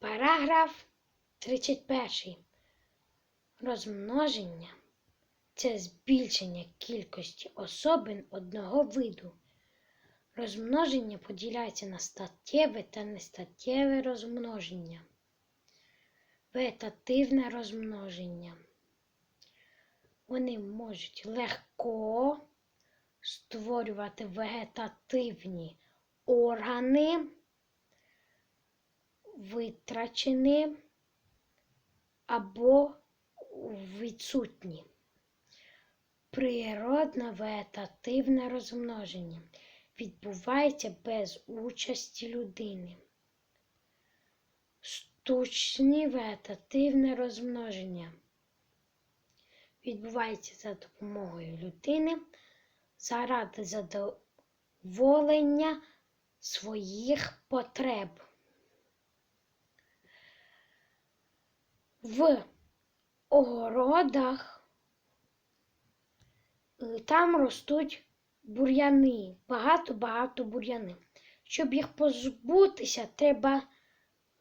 Параграф 31. Розмноження це збільшення кількості особин одного виду. Розмноження поділяється на статтєве та нестаттєве розмноження. Вегетативне розмноження. Вони можуть легко створювати вегетативні органи, витрачені або відсутні. Природне вегетативне розмноження відбувається без участі людини. Штучне вегетативне розмноження відбувається за допомогою людини заради задоволення своїх потреб. В огородах е, там ростуть бур'яни, багато-багато бур'яни. Щоб їх позбутися, треба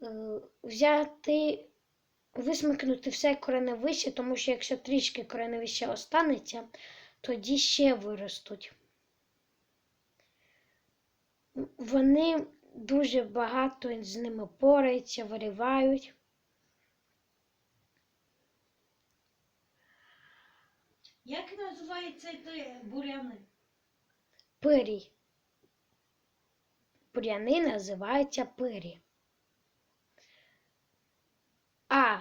е, взяти, висмикнути все кореневище, тому що якщо трішки кореневище останеться, тоді ще виростуть. Вони дуже багато з ними пораються, виривають. Як називається той буряни? пирій. Бур'яни називаються пирі. А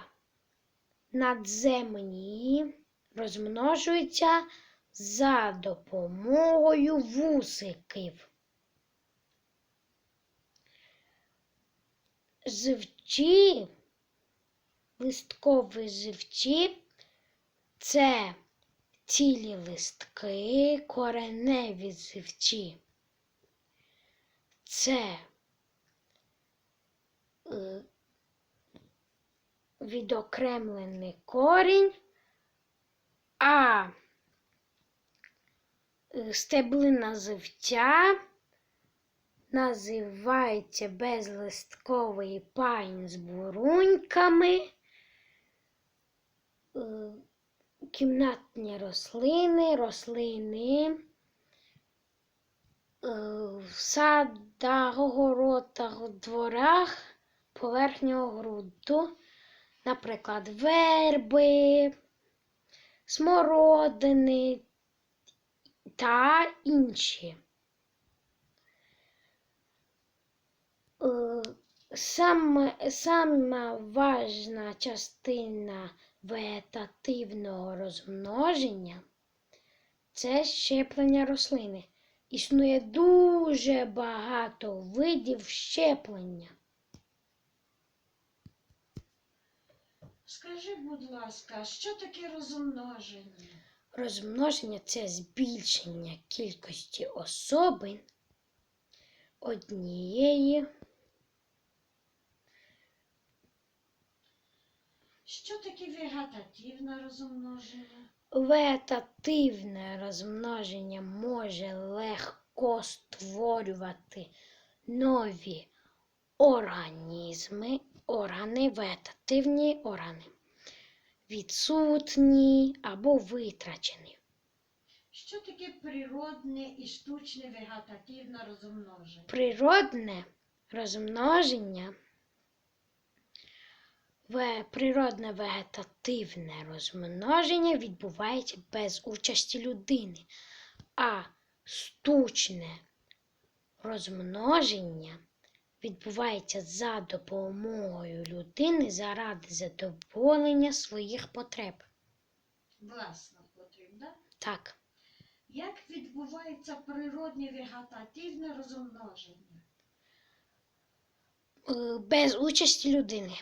надземні розмножуються за допомогою вусиків. Живчі, листкові живчі це цілі листки, кореневі живчі. Це е, відокремлений корінь, а е, стеблина живця називається безлистковий пань з буруньками. Кімнатні рослини, рослини е, в садах, огородах, дворах поверхнього ґрунту, наприклад, верби, смородини та інші. Е, Саме, сама важна частина вегетативного розмноження це щеплення рослини. Існує дуже багато видів щеплення. Скажи, будь ласка, що таке розмноження? Розмноження це збільшення кількості особин однієї. Що таке вегетативне розмноження? Вегетативне розмноження може легко створювати нові організми, органи, вегетативні органи, відсутні або витрачені. Що таке природне і штучне вегетативне розмноження? Природне розмноження, природне вегетативне розмноження відбувається без участі людини, а штучне розмноження відбувається за допомогою людини заради задоволення своїх потреб. Власне потрібно. Так, Як відбувається природне вегетативне розмноження? е, без участі людини.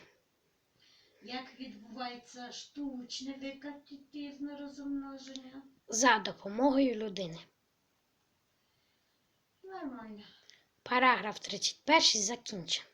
Як відбувається штучне вегетативне розмноження? За допомогою людини. Нормально. Параграф 31 закінчено.